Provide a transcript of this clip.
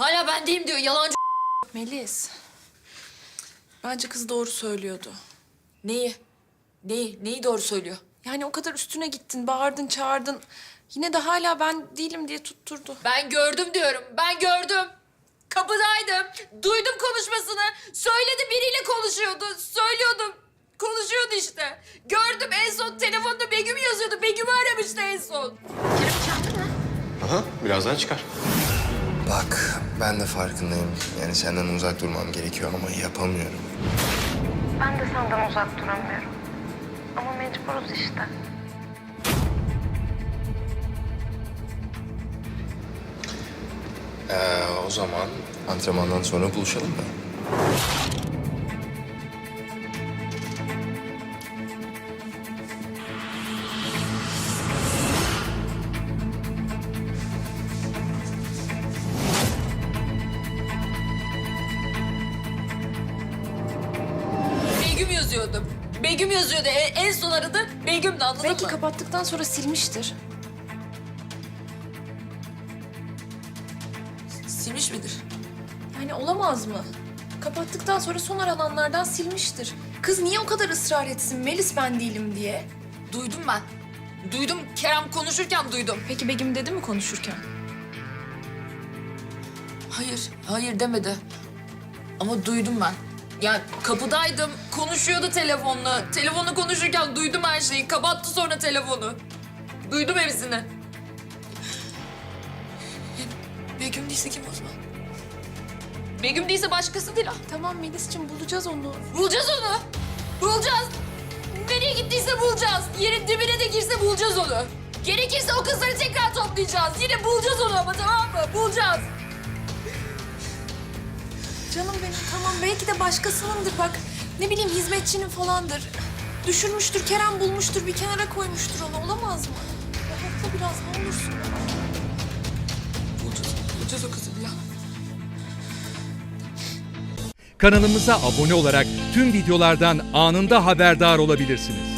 Hala ben değilim diyor yalancı. Melis. Bence kız doğru söylüyordu. Neyi? Neyi? Neyi doğru söylüyor? Yani o kadar üstüne gittin, bağırdın, çağırdın. Yine de hala ben değilim diye tutturdu. Ben gördüm diyorum. Ben gördüm. Kapıdaydım. Duydum konuşmasını. Söyledi biriyle konuşuyordu. Söylüyordum. Konuşuyordu işte. Gördüm en son telefonda Begüm yazıyordu. Begüm'ü aramıştı en son. Aha, birazdan çıkar. Bak ben de farkındayım. Yani senden uzak durmam gerekiyor ama yapamıyorum. Ben de senden uzak duramıyorum. Ama mecburuz işte. Ee, o zaman antrenmandan sonra buluşalım mı? Begüm yazıyordu. Begüm yazıyordu. E- En son aradı. Begüm'dü anladın Belki mı? kapattıktan sonra silmiştir. Silmiş midir? Yani olamaz mı? Kapattıktan sonra son arananlardan silmiştir. Kız niye o kadar ısrar etsin Melis ben değilim diye? Duydum ben. Duydum. Kerem konuşurken duydum. Peki Begüm dedi mi konuşurken? Hayır, hayır demedi. Ama duydum ben. Ya kapıdaydım, konuşuyordu telefonla. Telefonla konuşurken duydum her şeyi. Kapattı sonra telefonu. Duydum hepsini. Begüm değilse kim o zaman? Begüm değilse başkası değil ha. Tamam Melis'ciğim bulacağız onu. Bulacağız onu. Bulacağız. Nereye gittiyse bulacağız. Yerin dibine de girse bulacağız onu. Gerekirse o kızları tekrar toplayacağız. Yine bulacağız onu ama tamam mı? Bulacağız. Canım benim tamam belki de başkasınındır bak. Ne bileyim hizmetçinin falandır. Düşürmüştür, Kerem bulmuştur, bir kenara koymuştur onu. Olamaz mı? Rahatla biraz ne olursun. Bulacağız. Bulacağız o kızı ya. Kanalımıza abone olarak tüm videolardan anında haberdar olabilirsiniz.